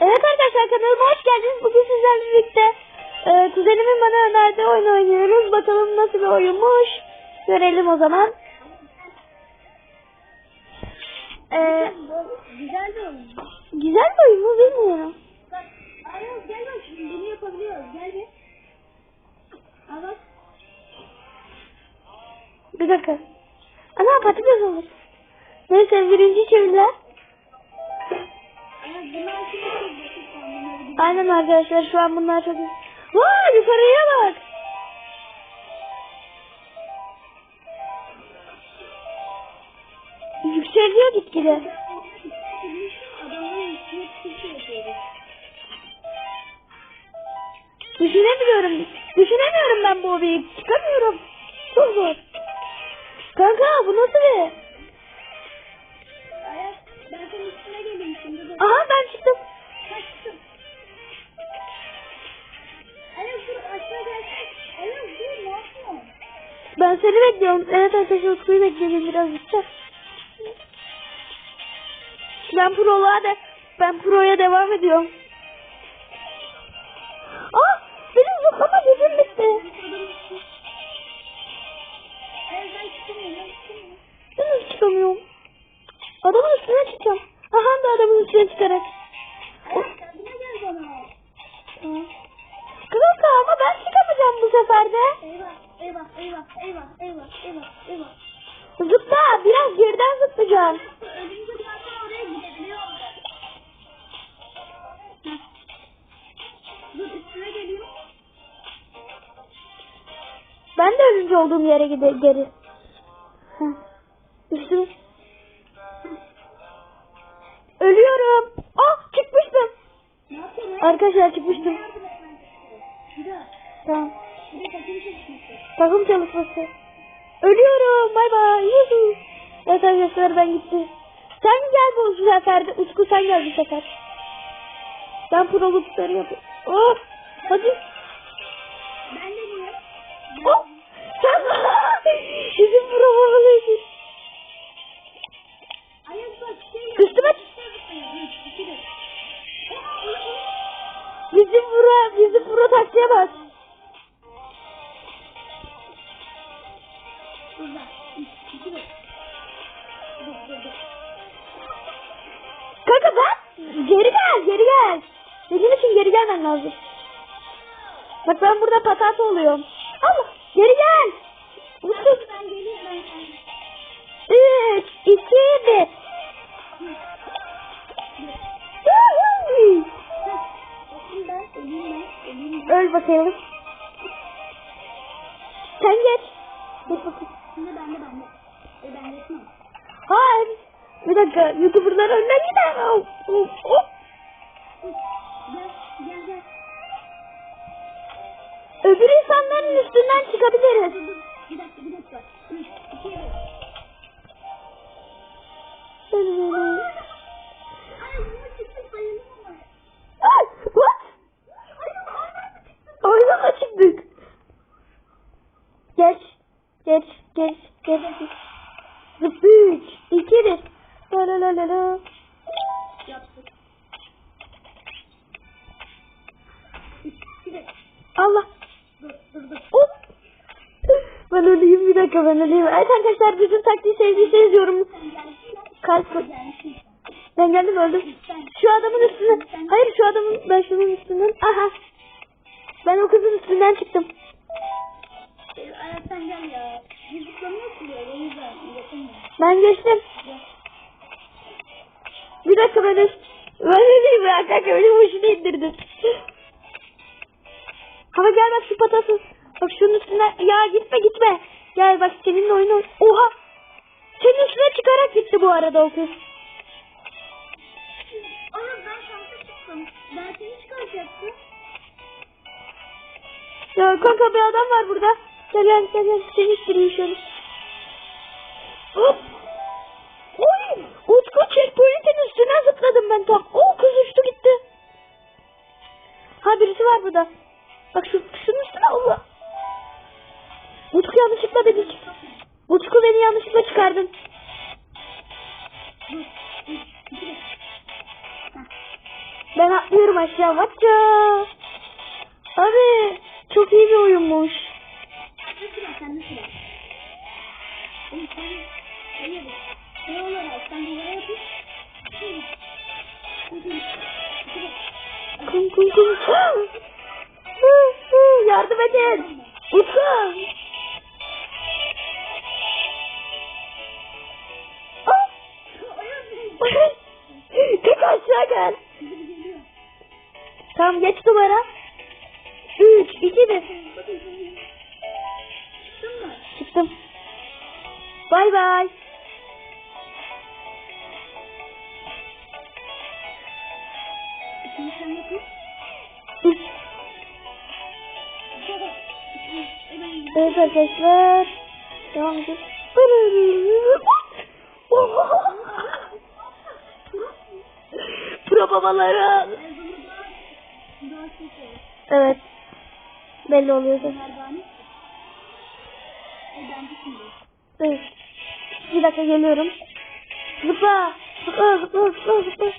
Evet arkadaşlar kanalıma hoş geldiniz. Bugün sizlerle birlikte e, kuzenimin bana önerdiği oyun oynuyoruz. Bakalım nasıl bir oyunmuş. Görelim o zaman. E, Güzel bir oyun. güzel bir oyun mu bilmiyorum. Bak, Ayaz gel bak şimdi bunu yapabiliyoruz. Gel bir. Al bak. Bir dakika. Ana patates olur. Neyse birinci çeviriler. Aynen arkadaşlar şu an bunlar çok... Vay yukarıya bak. Yükseliyor gitgide. Düşünemiyorum. Düşünemiyorum ben bu hobiyi. Çıkamıyorum. Çok zor. Kanka bu nasıl bir? Aha ben çıktım. Ben seni bekliyorum. Evet arkadaşlar Utku'yu bekleyelim birazcık da. Ben pro'luğa de ben pro'ya devam ediyorum. Ah benim zıplama gücüm bitti. Ben çıkamıyorum? Adamın üstüne çıkacağım. Adamın üstüne çıkarak. Kanka ama ben çıkamayacağım bu sefer de. Eyvah, eyvah, eyvah, eyvah, eyvah, eyvah. Zıpla biraz geriden zıplayacağım. Ölünce zaten ben. De ölünce olduğum yere gider geri. Heh. Arkadaşlar çıkmıştım. Tamam. takım çalışması. Ölüyorum. Bay bay. Yuhu. Evet arkadaşlar ben gitti. Sen gel bu sefer de. Utku sen gel bu sefer. Ben prolukları yapıyorum. Oh. Hadi. Ben de niye? Oh. Sen bizim prolukları Ayaz bak Bizim bura, bizim bura taksiye bas. Kanka ben geri gel, geri gel. Benim için geri gelmen lazım. Bak ben burada patata oluyorum. Allah, Çıktık. Geç. Geç. Geç. Geç. Üç. iki bir. La la la la la. Allah. Dur, dur, dur. Hop. Ben öleyim bir dakika ben öleyim. Evet arkadaşlar bizim taktiği sevdiyseniz yorum. Sen gelsin lan. Kalp. Ben geldim öldüm. Şu adamın üstüne. Hayır şu adamın ben şunun üstünden. Aha. Ben o kızın üstünden çıktım. Ee, Ayaz sen gel ya. Ki böyle, o yüzden yapamıyorum. Ben geçtim. Bir dakika ben üst- Ben ne diyeyim ya kanka benim hoşunu indirdin. Ama gel bak şu patası. Bak şunun üstüne. Ya gitme gitme. Gel bak seninle oyun oyn- Oha. Senin üstüne çıkarak gitti bu arada o kız. Ayaz ben şansa çıktım. Ben seni çıkaracaktım. Ya kanka bir adam var burada. Gel gel gel gel. Seni istireyim şöyle. Hop. Oy. Utku checkpoint'in üstüne zıpladım ben tam. O kız uçtu gitti. Ha birisi var burada. Bak şu şunun üstüne Allah. Utku yanlışlıkla beni Utku beni yanlışlıkla çıkardın. Ben atlıyorum aşağı. Vatça. Abi çok iyi bir oyunmuş. Kum kum kum. Yardım edin. Ah! Tek aşağı gel. Tamam geç duvara. 3, 2, 1. Çıktın mı? Çıktım. Bay bay. Hemen Evet arkadaşlar. Devam edelim. Pro babalarım. Evet. Belli oluyor zaten. Merdane. Ben de şimdi. Evet. Bir dakika geliyorum. Zıpla. Zıpla zıpla zıpla zıpla.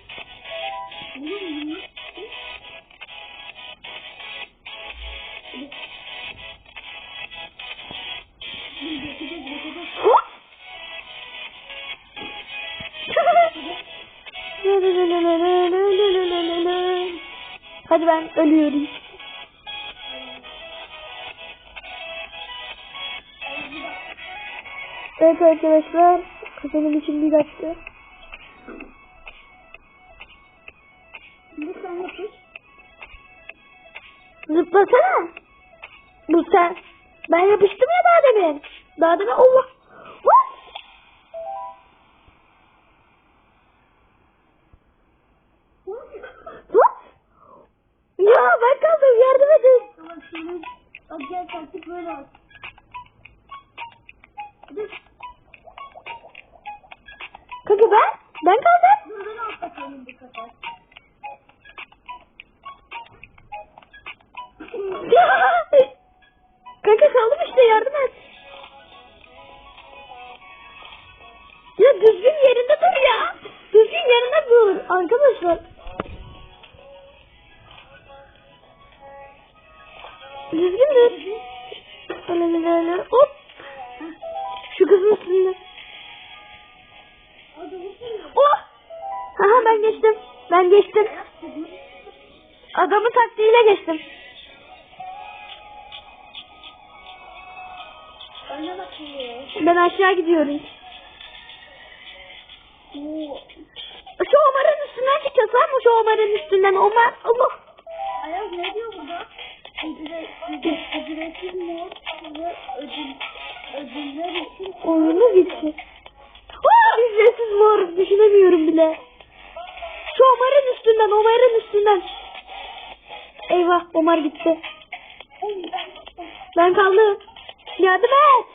Hadi ben ölüyorum. Evet arkadaşlar. Kazanım için bir dakika. Şimdi sen yapın. Zıplasana. Bu sen. Ben yapıştım ya daha demin. Daha demin Allah. What? What? Ya ben kaldım yardım edin. Tamam şöyle. Bak gel taktik böyle bak. Dur. Kanka ben? Ben kaldım. Kanka kaldım işte yardım et. Ya düzgün yerinde dur ya. Düzgün yerinde dur arkadaşlar. Düzgün dur. Hop. Adamı taktiğiyle geçtim. Ben aşağı gidiyorum. Şu Omar'ın üstünden çıkacağız mı? Şu Omar'ın üstünden. Omar. Allah. Ayaz ne diyor burada? Ücret, ücret, ücretsiz mod ve ödül, ödüller için Oyunu bitti. Ücretsiz mor. Düşünemiyorum bile. Şu Omar'ın üstünden. Omar'ın üstünden. Eyvah. Omar gitti. Ben kaldım. Yardım et.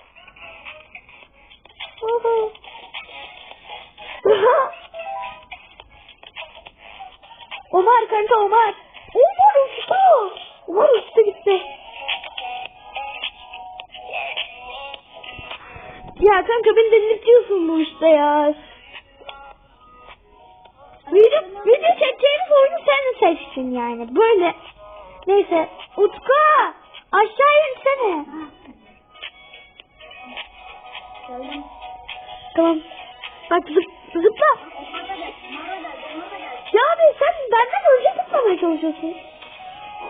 Omar kanka Omar. Omar uçtu. Omar uçtu gitti. Ya kanka beni delirtiyorsun bu işte ya. Video, video çekeceğimiz oyunu sen seçtin yani. Böyle. Neyse. Utku. Aşağı insene. Geldim. Tamam. Bak zıp, zıpla. Ya abi sen benden önce zıplamaya çalışıyorsun.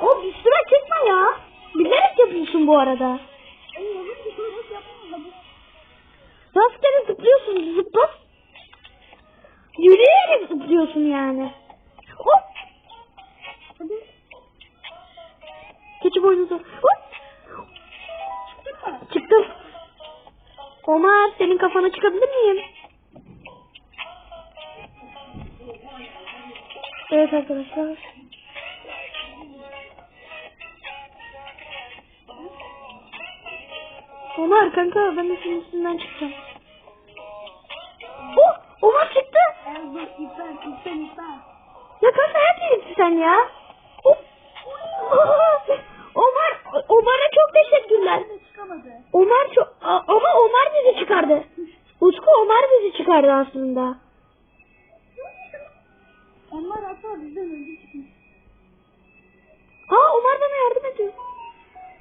O üstüme çekme ya. Bilerek yapıyorsun bu arada. Bir. Rastgele zıplıyorsun. Zıpla. Yürüyerek zıplıyorsun yani. Keçi boynuzu. Mı? Çıktım. Omar senin kafana çıkabilir miyim? Evet arkadaşlar. Omar kanka ben de senin üstünden çıkacağım. Oh! Omar çıktı. Ya kanka neredeydin sen ya? Oh! Omar, Omar'a çok teşekkürler. Omar çok ama Omar bizi çıkardı. Utku Omar bizi çıkardı aslında. Onlar hatta bizden önce çıkmış. Aa Omar bana yardım ediyor.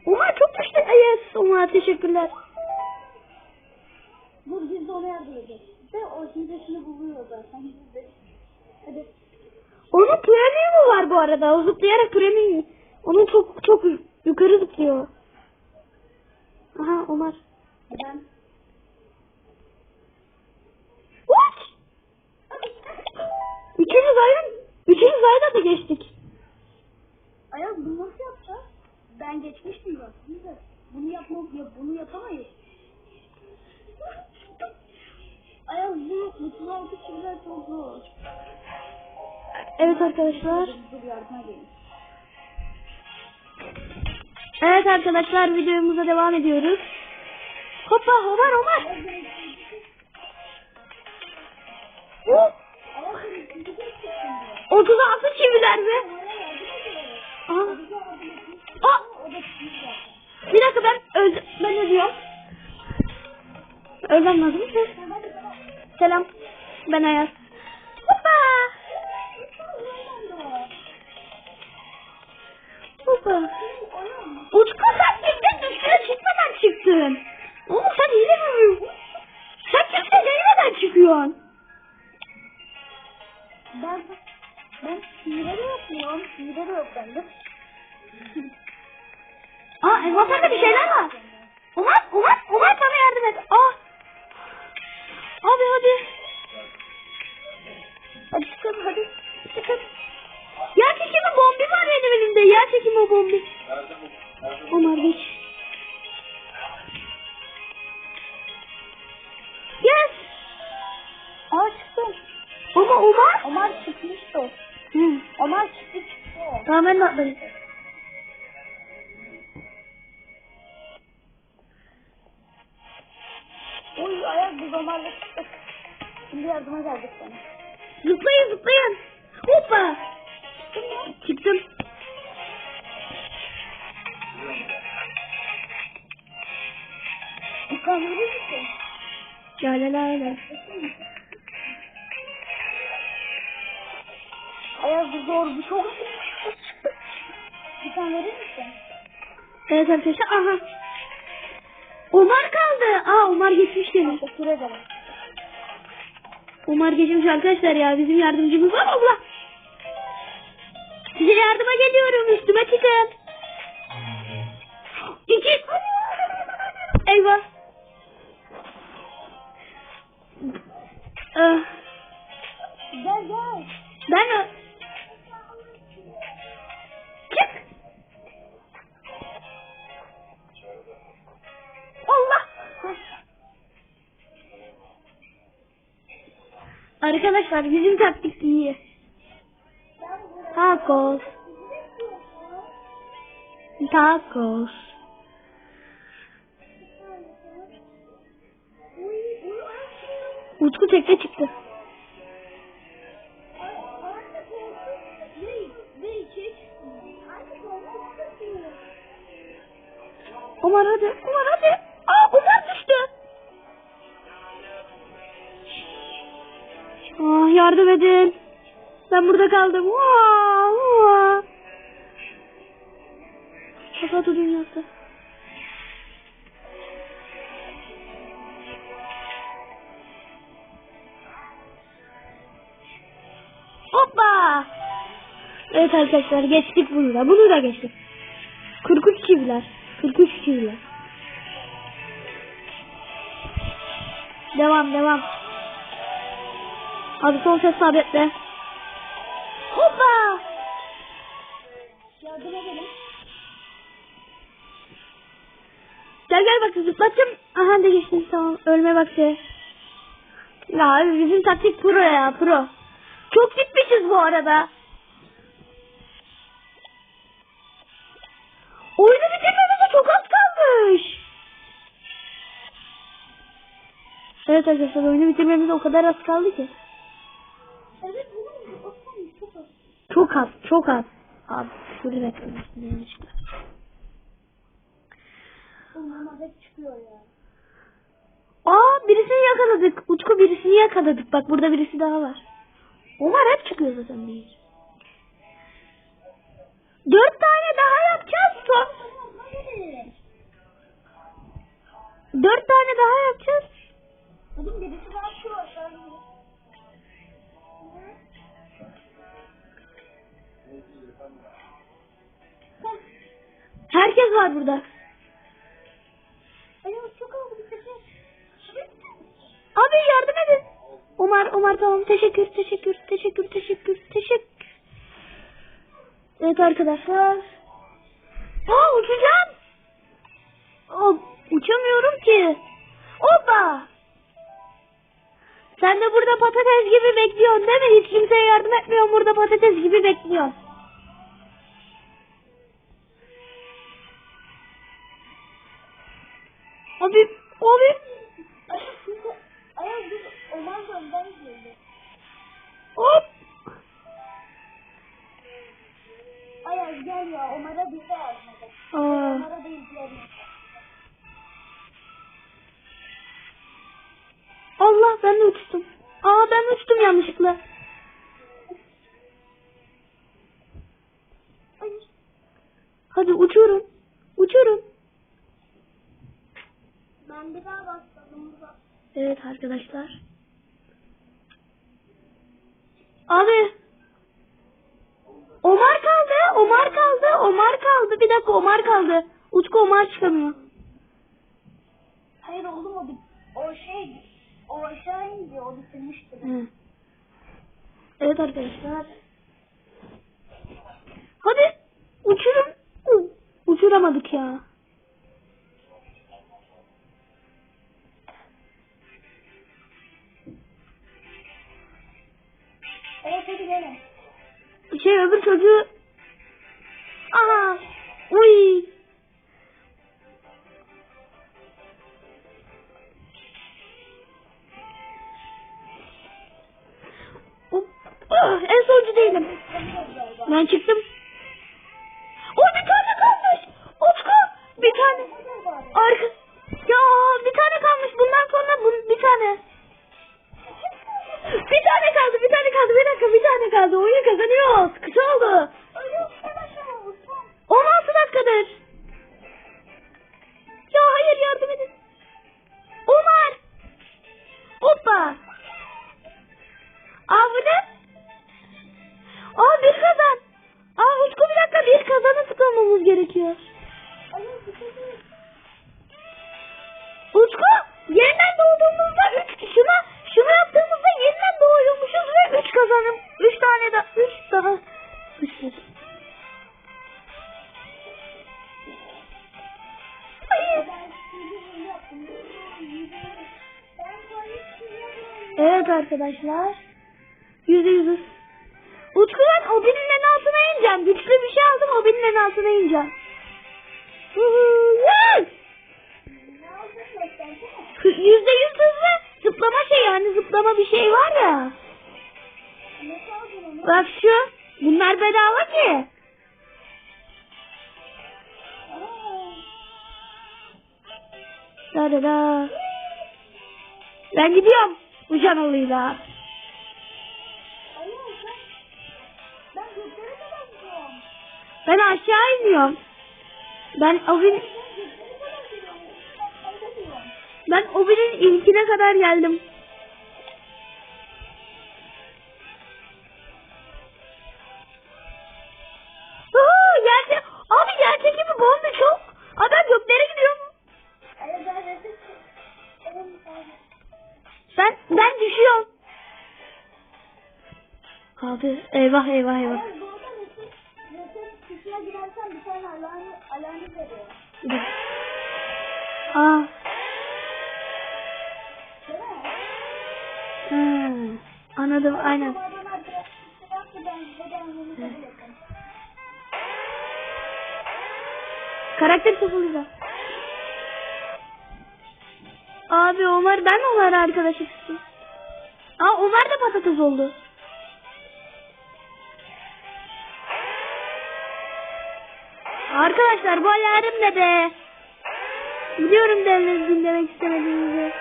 Omar çok düştü. Yes Omar teşekkürler. Dur biz de ona yardım edeceğiz. De o hilesini buluyor zaten. Hadi. Onun premium'u var bu arada. O zıplayarak premium. Onun çok çok yukarı zıplıyor. Aha Omar. Ben. What? Üçümüz aynı. Üçümüz aynı da geçtik. Ayaz bunu nasıl yapacağız? Ben geçmiştim de bunu yapmam, ya bunu yapamayız. Ayaz bu 36 kişiler çok zor. Evet arkadaşlar. Yardıma gelin. Evet arkadaşlar videomuza devam ediyoruz. Hoppa Omar Omar. Oh, Ayaz beni çizecek çıktım diyor. 36 çiviler mi? Aa, zaten. bir dakika ben öldüm. Ben ölüyorum. Ölmem lazım. Bana. Selam. Ben Ayaz. Hoppa. Hoppa. Utku sen tekten üstüne çıkmadan çıktın. Oğlum sen hile mi yapıyorsun? Sen kimse değmeden çıkıyorsun. Ben ben hile de yapmıyorum. Hile de yok bende. Aa envanterde bir şeyler var. Umar, Umar, Umar bana yardım et. Aa. Abi hadi. Hadi çıkalım hadi. Çıkın. Yer çekimi bombi var benim elimde. Yer çekimi bombi. Umar geç. Yes. Aa çıktım. Ama Umar. Omar çıkmıştı. Hı. Omar çıktı çıktı. Tamam ben de atladım. Oy ayak biz Omar'la çıktık. Şimdi yardıma geldik sana. Zıplayın zıplayın. Hoppa. Çıktım. Okan verir misin? La la la la. Ayak bu zor bu çok Bir tane verir misin? Evet arkadaşlar aha. Umar kaldı. Aa Umar geçmiş gene. Teşekkür ederim. Umar geçmiş arkadaşlar ya. Bizim yardımcımız var Allah. Size yardıma geliyorum. Üstüme çıkın. Eyvah. Ah, Gel gel. ben Çık. Allah. Arkadaşlar bizim taktik iyi. Tacos. Tacos. Tekte çıktı. Umar hadi. Umar hadi. Aa Umar düştü. Ah yardım edin. Ben burada kaldım. Vaa, vaa. Fakat o dünyası. Evet arkadaşlar geçtik bunu da. Bunu da geçtik. 43 çiviler. 43 çiviler. Devam devam. Hadi son ses sabitle. Hoppa. Yardıma gelin. Gel gel bak zıplatacağım. Aha da geçtim tamam. Ölme vakti. Ya abi bizim taktik pro ya pro. Çok gitmişiz bu arada. Evet arkadaşlar oyunu bitirmemize o kadar az kaldı ki. Evet çok az. Çok az, çok az. Abi şuraya bakın. Oğlum Omar hep çıkıyor ya. Aa birisini yakaladık. Utku birisini yakaladık. Bak burada birisi daha var. Omar hep çıkıyor zaten bir. Dört tane daha yapacağız. Son... Dört tane daha yapacağız. Herkes var burada. Abi yardım edin. Omar, Omar tamam. Teşekkür, teşekkür, teşekkür, teşekkür, teşekkür. Evet arkadaşlar. Aa uçacağım. Aa, uçamıyorum ki. Hoppa. Sen de burada patates gibi bekliyorsun değil mi? Hiç kimseye yardım etmiyorsun burada patates gibi bekliyorsun. Abi, abi. Biz Oman. Hop. Bir de. Allah ben uçtum. Aa ben uçtum yanlışlıkla. Hadi uçuyorum. Uçuyorum. Ben bir daha. Bak. Evet arkadaşlar. Abi. Omar kaldı. Omar kaldı. Omar kaldı. Bir dakika Omar kaldı. Utku Omar çıkamıyor. Hayır oğlum o, o şey o aşağı indi o bitirmişti. Hı. Evet arkadaşlar. Hadi uçurun. U- Uçuramadık ya. Evet hadi gene. Şey öbür çocuğu. Aha. Uy. Ah, En sonuncu değilim. Ben çıktım. O bir tane kalmış. Utku bir tane. Arka. Tane kaldı, bir tane kaldı. Bir dakika, bir tane kaldı. Oyunu kazanıyoruz. Kısa oldu. 16 dakikadır. Ya hayır yardım edin. Omar. Hoppa. Arkadaşlar. Yüzde yüzüz. Utku ben o birinin en altına ineceğim. Güçlü bir şey aldım o birinin en altına ineceğim. Yüzde yüz hızlı zıplama şey hani zıplama bir şey var ya. Bak şu. Bunlar bedava ki. Da da da. Ben gidiyorum. Kadar gidiyorum. Ben aşağı iniyorum. Ben o bir, Ben göklere kadar gidiyorum. Ben kaydediyorum. ben o birin ilkine kadar geldim. Yaptı ben size de anlamı kabul ettim. Karakter sıfırlayacağım. Abi Omar ben Omar arkadaşım. Aa Omar da patates oldu. Arkadaşlar bu alarm ne be? Biliyorum devlet dinlemek istemediğinizi.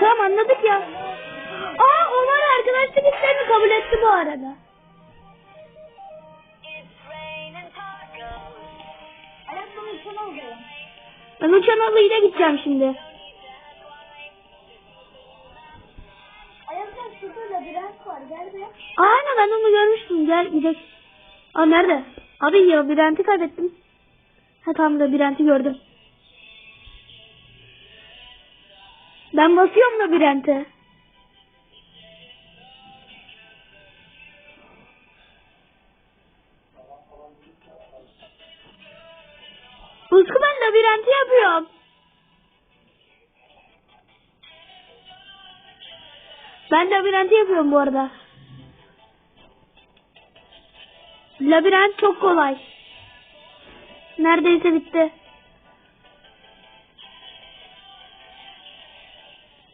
Tamam anladık ya. Aa Omar arkadaşlık isteğini kabul etti bu arada. Ben uçan alıyla gideceğim şimdi. Ayakkabı şurada labirent var. Gel be. Aynen ben onu görmüştüm. Gel gidelim. Aa nerede? Abi ya labirenti kaybettim. Ha tamam labirenti gördüm. Ben basıyorum labirente. Ben labirenti yapıyorum. Ben labirenti yapıyorum bu arada. Labirent çok kolay. Neredeyse bitti.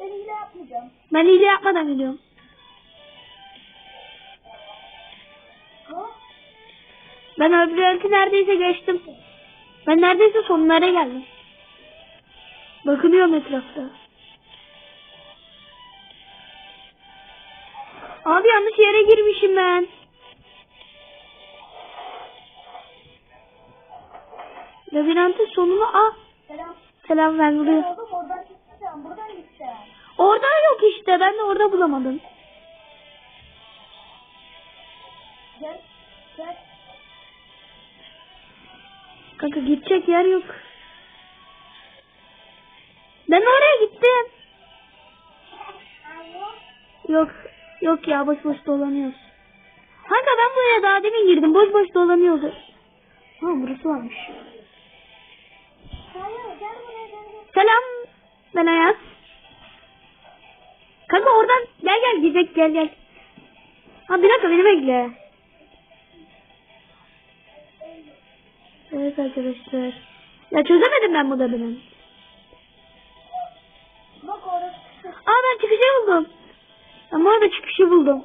Ben hile yapmayacağım. Ben hile yapmadan gidiyorum. Ben labirenti neredeyse geçtim. Ben neredeyse sonlara geldim. Bakınıyorum etrafta. Abi yanlış yere girmişim ben. Labirentin sonunu ah Selam. selam ben buraya. oradan gideceğim. Buradan gideceğim. Orada yok işte ben de orada bulamadım. Kanka gidecek yer yok. Ben oraya gittim. Yok. Yok ya boş boş dolanıyoruz. Kanka ben buraya daha demin girdim. Boş boş dolanıyordu. Ha burası varmış. Selam. Ben Ayaz. Kanka oradan gel gel gidecek gel gel. Ha bir dakika beni bekle. Evet arkadaşlar. Ya çözemedim ben bu da benim. Bak orası. Aa ben çıkışı buldum. Bu arada çıkışı buldum.